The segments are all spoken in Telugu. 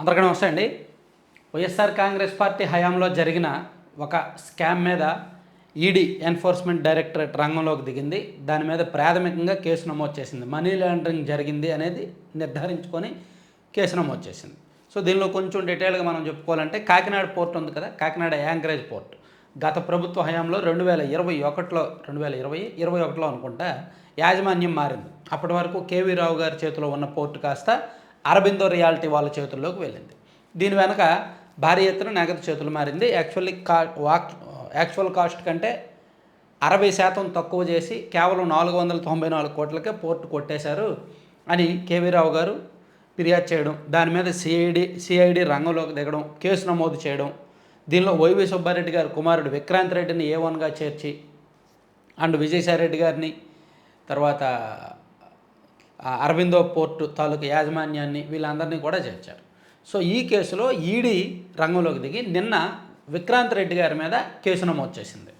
అందరికీ నమస్తే అండి. వైఎస్ఆర్ కాంగ్రెస్ పార్టీ హయాంలో జరిగిన ఒక స్కామ్ మీద ఈడీ ఎన్ఫోర్స్మెంట్ డైరెక్టరేట్ రంగంలోకి దిగింది. దాని మీద ప్రాథమికంగా కేసు నమోదు చేసింది. మనీ లాండరింగ్ జరిగింది అనేది నిర్ధారించుకొని కేసు నమోదు చేసింది. సో దీనిలో కొంచెం డీటెయిల్గా మనం చెప్పుకోవాలంటే కాకినాడ పోర్ట్ ఉంది కదా కాకినాడ యాంకరేజ్ పోర్ట్. గత ప్రభుత్వ హయాంలో రెండు వేల ఇరవై ఒకటిలో రెండు వేల ఇరవై ఇరవై ఒకటిలో అనుకుంటా యాజమాన్యం మారింది. అప్పటి వరకు కేవీ రావు గారి చేతిలో ఉన్న పోర్టు కాస్త అరబిందో రియాలిటీ వాళ్ళ చేతుల్లోకి వెళ్ళింది. దీని వెనక భారీ ఎత్తున నగదు చేతులు మారింది. యాక్చువల్లీ కా వాక్ యాక్చువల్ కాస్ట్ కంటే అరవై శాతం తక్కువ చేసి కేవలం నాలుగు వందల తొంభై నాలుగు కోట్లకే పోర్టు కొట్టేశారు అని కేవీ రావు గారు ఫిర్యాదు చేయడం దాని మీద సిఐడి సిఐడి రంగంలోకి దిగడం కేసు నమోదు చేయడం దీనిలో వైవి సుబ్బారెడ్డి గారు కుమారుడు విక్రాంత్ రెడ్డిని ఏ వన్గా చేర్చి అండ్ విజయసాయి రెడ్డి గారిని తర్వాత అరబిందో అరవిందో పోర్టు తాలూకు యాజమాన్యాన్ని వీళ్ళందరినీ కూడా చేర్చారు. సో ఈ కేసులో ఈడీ రంగంలోకి దిగి నిన్న విక్రాంత్ రెడ్డి గారి మీద కేసు నమోదు చేసింది.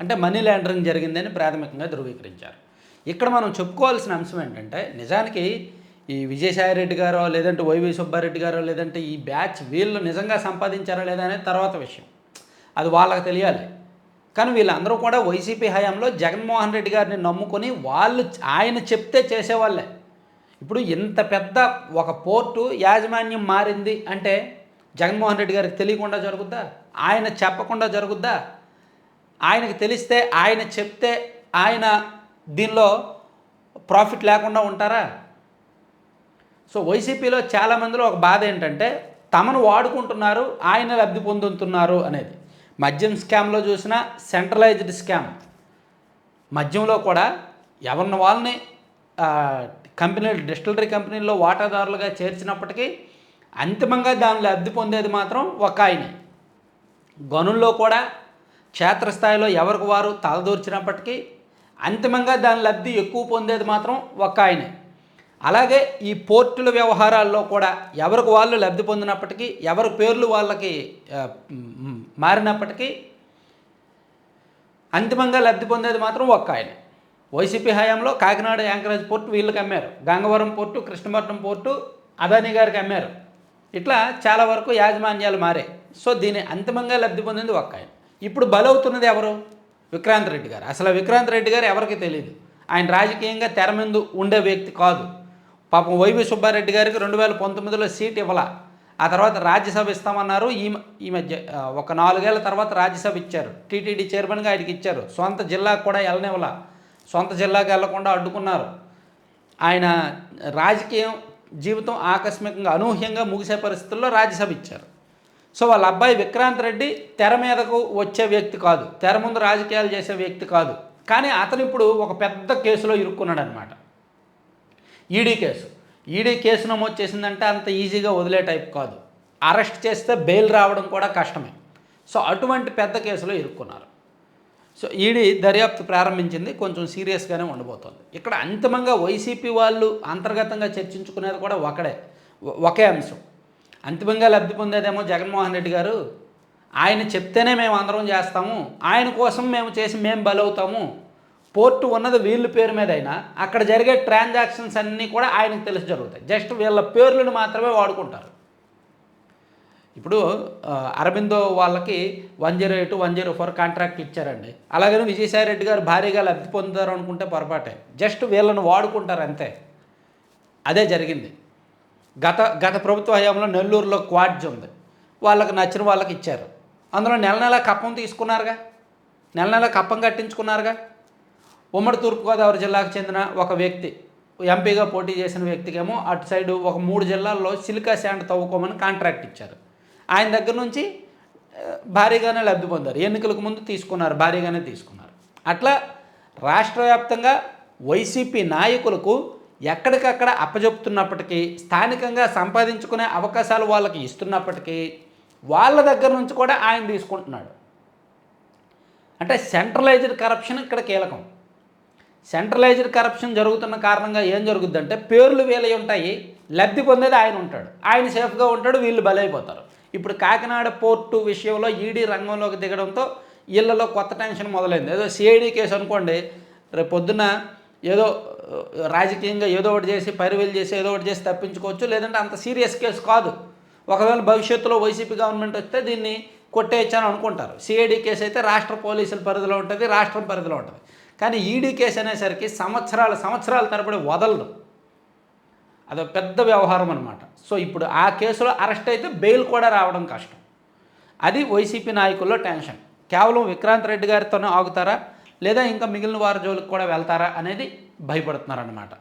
అంటే మనీ లాండరింగ్ జరిగిందని ప్రాథమికంగా ధృవీకరించారు. ఇక్కడ మనం చెప్పుకోవాల్సిన అంశం ఏంటంటే నిజానికి ఈ విజయసాయిరెడ్డి గారో లేదంటే వైవి సుబ్బారెడ్డి గారో లేదంటే ఈ బ్యాచ్ వీళ్ళు నిజంగా సంపాదించారా లేదా అనేది తర్వాత విషయం. అది వాళ్ళకి తెలియాలి. కానీ వీళ్ళందరూ కూడా వైసీపీ హయాంలో జగన్మోహన్ రెడ్డి గారిని నమ్ముకొని వాళ్ళు ఆయన చెప్తే చేసేవాళ్ళే. ఇప్పుడు ఇంత పెద్ద ఒక పోర్టు యాజమాన్యం మారింది అంటే జగన్మోహన్ రెడ్డి గారికి తెలియకుండా జరుగుద్దా? ఆయన చెప్పకుండా జరుగుద్దా? ఆయనకి తెలిస్తే ఆయన చెప్తే ఆయన దీనిలో ప్రాఫిట్ లేకుండా ఉంటారా? సో వైసీపీలో చాలామందిలో ఒక బాధ ఏంటంటే తమను వాడుకుంటున్నారు ఆయన లబ్ధి పొందుతున్నారు అనేది. మద్యం స్కామ్లో చూసిన సెంట్రలైజ్డ్ స్కామ్ మద్యంలో కూడా ఎవరిని వాళ్ళని కంపెనీలు డిస్టిలరీ కంపెనీల్లో వాటాదారులుగా చేర్చినప్పటికీ అంతిమంగా దాని లబ్ధి పొందేది మాత్రం ఒక ఆయనే. గనుల్లో కూడా క్షేత్రస్థాయిలో ఎవరికి వారు తలదూర్చినప్పటికీ అంతిమంగా దాని లబ్ధి ఎక్కువ పొందేది మాత్రం ఒక ఆయనే. అలాగే ఈ పోర్టుల వ్యవహారాల్లో కూడా ఎవరికి వాళ్ళు లబ్ధి పొందినప్పటికీ ఎవరి పేర్లు వాళ్ళకి మారినప్పటికీ అంతిమంగా లబ్ధి పొందేది మాత్రం ఒక్క ఆయన. వైసీపీ హయాంలో కాకినాడ యాంకరేజ్ పోర్టు వీళ్ళకి అమ్మారు. గంగవరం పోర్టు కృష్ణపట్నం పోర్టు అదానీ గారికి అమ్మారు. ఇట్లా చాలా వరకు యాజమాన్యాలు మారాయి. సో దీని అంతిమంగా లబ్ధి పొందింది ఒక్క ఆయన. ఇప్పుడు బలవుతున్నది ఎవరు? విక్రాంత్ రెడ్డి గారు. అసలు విక్రాంత్ రెడ్డి గారు ఎవరికి తెలియదు ఆయన రాజకీయంగా తెర ఉండే వ్యక్తి కాదు. పాపం వైవి సుబ్బారెడ్డి గారికి రెండు వేల పంతొమ్మిదిలో సీట్ ఇవ్వాల. ఆ తర్వాత రాజ్యసభ ఇస్తామన్నారు. ఈ ఈ మధ్య ఒక నాలుగేళ్ళ తర్వాత రాజ్యసభ ఇచ్చారు. టీటీడీ చైర్మన్గా ఆయనకి ఇచ్చారు. సొంత జిల్లాకు కూడా వెళ్ళనివ్వాల. సొంత జిల్లాకు వెళ్ళకుండా అడ్డుకున్నారు. ఆయన రాజకీయం జీవితం ఆకస్మికంగా అనూహ్యంగా ముగిసే పరిస్థితుల్లో రాజ్యసభ ఇచ్చారు. సో వాళ్ళ అబ్బాయి విక్రాంత్ రెడ్డి తెర మీదకు వచ్చే వ్యక్తి కాదు. తెర ముందు రాజకీయాలు చేసే వ్యక్తి కాదు. కానీ అతను ఇప్పుడు ఒక పెద్ద కేసులో ఇరుక్కున్నాడు అనమాట ఈడీ కేసు. ఈడీ కేసు నమోదు చేసిందంటే అంత ఈజీగా వదిలే టైప్ కాదు. అరెస్ట్ చేస్తే బెయిల్ రావడం కూడా కష్టమే. సో అటువంటి పెద్ద కేసులో ఇరుక్కున్నారు. సో ఈడీ దర్యాప్తు ప్రారంభించింది. కొంచెం సీరియస్గానే ఉండబోతోంది. ఇక్కడ అంతిమంగా వైసీపీ వాళ్ళు అంతర్గతంగా చర్చించుకునేది కూడా ఒకడే. ఒకే అంశం. అంతిమంగా లబ్ధి పొందేదేమో జగన్మోహన్ రెడ్డి గారు ఆయన చెప్తేనే మేము అందరం చేస్తాము. ఆయన కోసం మేము చేసి మేము బలవుతాము. పోర్టు ఉన్నది వీళ్ళ పేరు మీద అయినా అక్కడ జరిగే ట్రాన్సాక్షన్స్ అన్నీ కూడా ఆయనకు తెలిసి జరుగుతాయి. జస్ట్ వీళ్ళ పేర్లను మాత్రమే వాడుకుంటారు. ఇప్పుడు అరబిందో వాళ్ళకి one zero eight one zero four contract ఇచ్చారండి. అలాగని విజయసాయి రెడ్డి గారు భారీగా లబ్ధి పొందుతారు అనుకుంటే పొరపాటే. జస్ట్ వీళ్ళని వాడుకుంటారు అంతే. అదే జరిగింది. గత గత ప్రభుత్వ హయాంలో నెల్లూరులో క్వాడ్జ్ ఉంది. వాళ్ళకి నచ్చిన వాళ్ళకి ఇచ్చారు. అందులో నెల నెల కప్పం తీసుకున్నారుగా? నెల నెల కప్పం కట్టించుకున్నారుగా? ఉమ్మడి తూర్పుగోదావరి జిల్లాకు చెందిన ఒక వ్యక్తి ఎంపీగా పోటీ చేసిన వ్యక్తికేమో అటు సైడ్ ఒక మూడు జిల్లాల్లో సిలికా శాండ్ తవ్వుకోమని కాంట్రాక్ట్ ఇచ్చారు. ఆయన దగ్గర నుంచి భారీగానే లబ్ధి పొందారు. ఎన్నికలకు ముందు తీసుకున్నారు భారీగానే తీసుకున్నారు. అట్లా రాష్ట్ర వ్యాప్తంగా వైసీపీ నాయకులకు ఎక్కడికక్కడ అప్పజెప్తున్నప్పటికీ స్థానికంగా సంపాదించుకునే అవకాశాలు వాళ్ళకి ఇస్తున్నప్పటికీ వాళ్ళ దగ్గర నుంచి కూడా ఆయన తీసుకుంటున్నాడు. అంటే సెంట్రలైజ్డ్ కరప్షన్ ఇక్కడ కీలకం. సెంట్రలైజ్డ్ కరప్షన్ జరుగుతున్న కారణంగా ఏం జరుగుద్దంటే పేర్లు వీలై ఉంటాయి లబ్ధి పొందేది ఆయన ఉంటాడు. ఆయన సేఫ్గా ఉంటాడు వీళ్ళు బలైపోతారు. ఇప్పుడు కాకినాడ పోర్టు విషయంలో ఈడీ రంగంలోకి దిగడంతో వీళ్ళలో కొత్త టెన్షన్ మొదలైంది. ఏదో సిఐడి కేసు అనుకోండి రేపు పొద్దున ఏదో రాజకీయంగా ఏదో ఒకటి చేసి పరివేలు చేసి ఏదో ఒకటి చేసి తప్పించుకోవచ్చు లేదంటే అంత సీరియస్ కేసు కాదు. ఒకవేళ భవిష్యత్తులో వైసీపీ గవర్నమెంట్ వస్తే దీన్ని కొట్టేయచ్చని అనుకుంటారు. సిఐడి కేసు అయితే రాష్ట్ర పోలీసుల పరిధిలో ఉంటుంది రాష్ట్రం పరిధిలో ఉంటుంది. కానీ ఈడీ కేసు అనేసరికి సంవత్సరాల సంవత్సరాల తరబడి వదలదు అదొక పెద్ద వ్యవహారం అనమాట సో ఇప్పుడు ఆ కేసులో అరెస్ట్ అయితే బెయిల్ కూడా రావడం కష్టం. అది వైసీపీ నాయకుల్లో టెన్షన్. కేవలం విక్రాంత్ రెడ్డి గారితోనే ఆగుతారా? లేదా ఇంకా మిగిలిన వారి జోలికి కూడా వెళ్తారా అనేది భయపడుతున్నారన్నమాట.